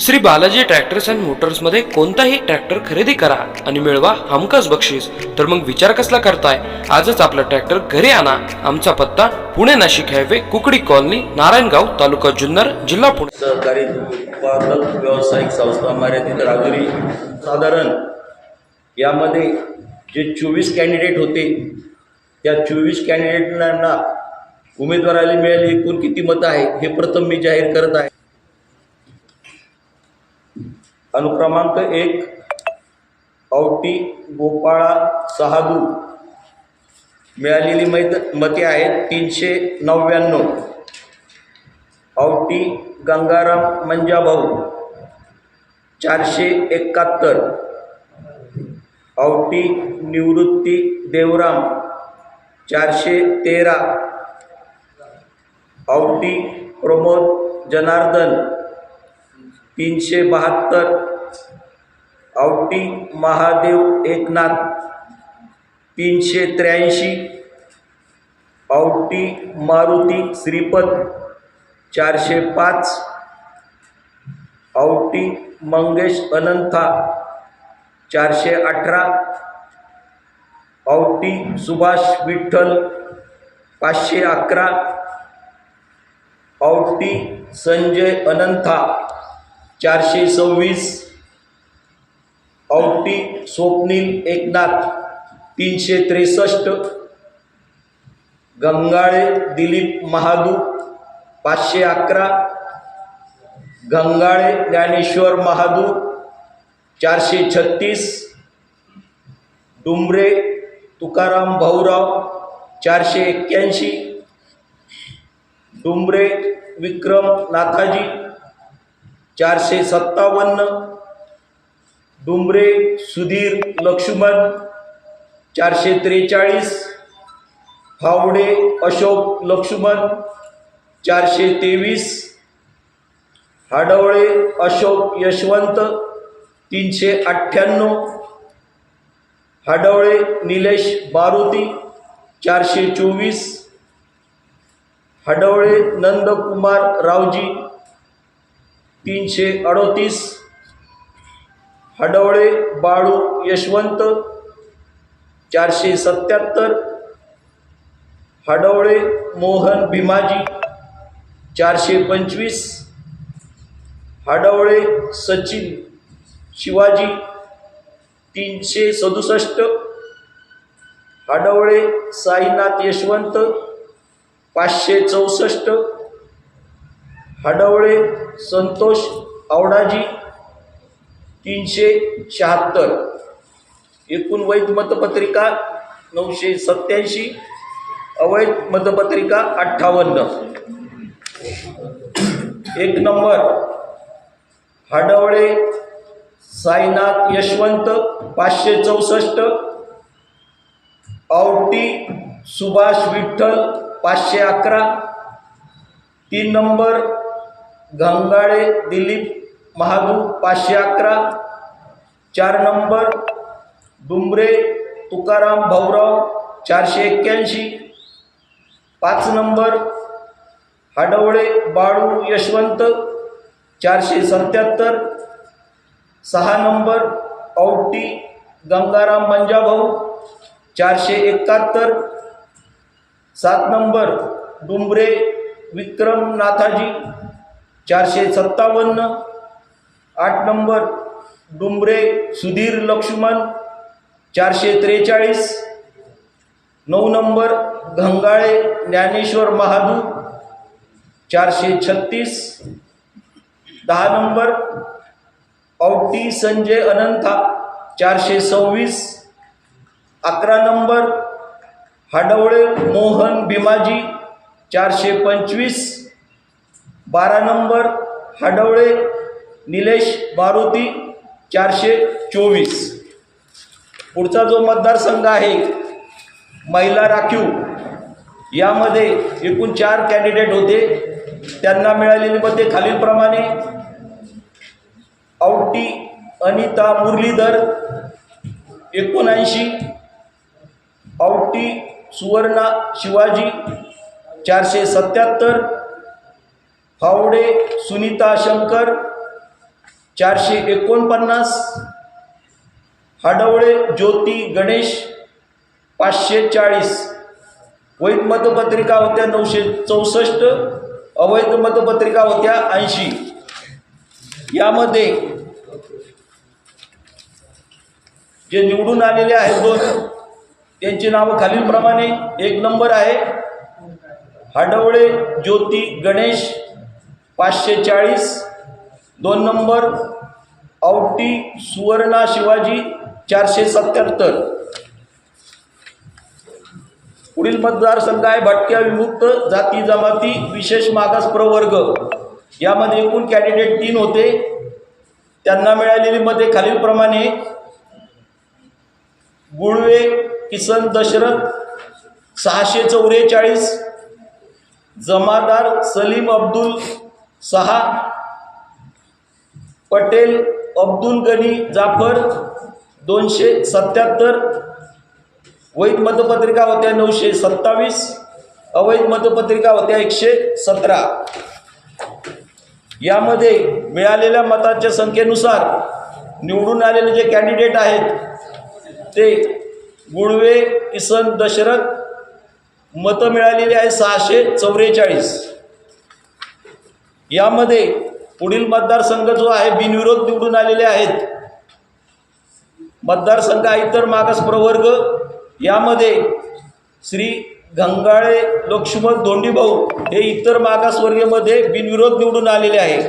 Shri Balaji tractors and मोटर्समध्ये कोणताही tractor खरेदी करा आणि मिळवा हमखास बक्षीस. तर मग विचार कसला करताय? आजच आपला ट्रॅक्टर घरी आणा. आमचा पत्ता पुणे नाशिक हायवे कुकडी कॉलनी नारायणगाव तालुका जुन्नर जिल्हा पुणे. सहकारी उत्पादक व्यावसायिक संस्था मर्यादित राजुरी साधारण यामध्ये जे चोवीस कॅन्डिडेट होते त्या चोवीस कॅन्डिडेटांना उमेदवाराला मिळाली एकूण किती मतं आहे हे प्रथम मी जाहीर करत आहे. अनुक्रमांक एक औटी गोपाळा सहादू. मिळालेली मैद मते आहेत तीनशे नव्याण्णव. औटी गंगाराम मंजाभाऊ. चारशे एकाहत्तर. औटी निवृत्ती देवराम. चारशे तेरा. औटी प्रमोद जनार्दन. तीनशे बहात्तर. औटी महादेव एकनाथ तीनशे त्र्याऐंशी. औटी मारुती श्रीपद चारशे पाच. औटी मंगेश अनंथा चारशे अठरा. औटी सुभाष विठ्ठल पाचशे अकरा. औटी संजय अनंथा चारशे सव्वीस. औटी स्वप्नील एकनाथ तीनशे त्रेसष्ट. गंगाळे दिलीप महादू पाचशे अकरा. गंगाळे ज्ञानेश्वर महादू चारशे छत्तीस. डुंबरे तुकाराम भाऊराव चारशे एक्क्याऐंशी. डुंबरे विक्रम नाथाजी चारशे सत्तावन्न. डुंबरे सुधीर लक्ष्मण चारशे त्रेचाळीस फावडे अशोक लक्ष्मण चारशे तेवीस हाडवळे अशोक यशवंत तीनशे अठ्ठ्याण्णव हाडवळे निलेश मारुती चारशे चोवीस हाडवळे नंदकुमार रावजी तीनशे अडोतीस हडवळे बाळू यशवंत चारशे सत्याहत्तर. हडवळे मोहन भीमाजी चारशे पंचवीस. हडवळे सचिन शिवाजी तीनशे सदुसष्ट. हडवळे साईनाथ यशवंत पाचशे चौसष्ट. हडवळे संतोष आवडाजी तीनशे शहात्तर. एकूण वैध मतपत्रिका नऊशे सत्याऐंशी अवैध मतपत्रिका अठ्ठावन्न. एक नंबर हडवळे साईनाथ यशवंत पाचशे चौसष्ट. औटी सुभाष विठ्ठल पाचशे अकरा. तीन नंबर गंगाळे दिलीप महादू पाचशे अकरा चार नंबर डुंबरे तुकाराम भाऊराव चारशे एक्क्याऐंशी पाच नंबर हाडवळे बाळू यशवंत चारशे सत्याहत्तर सहा नंबर औटी गंगाराम मंजाभाऊ चारशे एकाहत्तर सात नंबर डुंबरे विक्रम नाथाजी चारशे सत्तावन्न आठ नंबर डुंबरे सुधीर लक्ष्मण चारशे त्रेचाळीस. नऊ नंबर घंगाळे ज्ञानेश्वर महादू चारशे छत्तीस. दहा नंबर औटी संजय अनंता चारशे सव्वीस. अकरा नंबर हाडवळे मोहन भीमाजी चारशे पंचवीस. बारा नंबर हाडवळे निलेश मारुती चारशे चोवीस. पुढचा जो मतदारसंघ आहे महिला राखीव यामध्ये एकूण चार कॅन्डिडेट होते. त्यांना मिळालेली मते खालीलप्रमाणे. औटी अनिता मुरलीधर एकोणऐंशी. औटी सुवर्णा शिवाजी चारशे सत्याहत्तर. फावडे सुनीता शंकर चारशे एकोणपन्नास. हाडवळे ज्योती गणेश पाचशे चाळीस. वैध मतपत्रिका होत्या नऊशे चौसष्ट. अवैध मतपत्रिका होत्या ऐंशी. यामध्ये जे निवडून आलेले आहेत दोन त्यांची नावं खालीलप्रमाणे. एक नंबर आहे. हाडवळे ज्योती गणेश पाचशे चाळीस. दोन नंबर औटी सुवर्णा शिवाजी चारशे सत्याहत्तर. पुढील मतदारसंघ आहे भटक्या विमुक्त जाती जमाती विशेष मागास प्रवर्ग. यामध्ये एकूण कॅन्डिडेट तीन होते. त्यांना मिळालेली मते खालीलप्रमाणे. गुळवे किसन दशरथ सहाशे चौवेचाळीस जमादार सलीम अब्दुल सहा. पटेल अब्दुल गनी जाफर दोनशे सत्याहत्तर वैध मतपत्रिका होत्या नऊशे सत्तावीस अवैध मतपत्रिका होत्या एकशे सतरा. यामध्ये मिळालेल्या मतांच्या संख्येनुसार निवडून आलेले जे कॅन्डिडेट आहेत ते गुळवे किसन दशरथ मतं मिळालेली आहे सहाशे चौवेचाळीस यामध्ये पुढील मतदारसंघ जो आहे बिनविरोध निवडून आलेले आहेत. मतदारसंघ इतर मागास प्रवर्ग. यामध्ये श्री गंगाळे लक्ष्मण धोंडीभाऊ हे इतर मागासवर्गीयमध्ये बिनविरोध निवडून आलेले आहे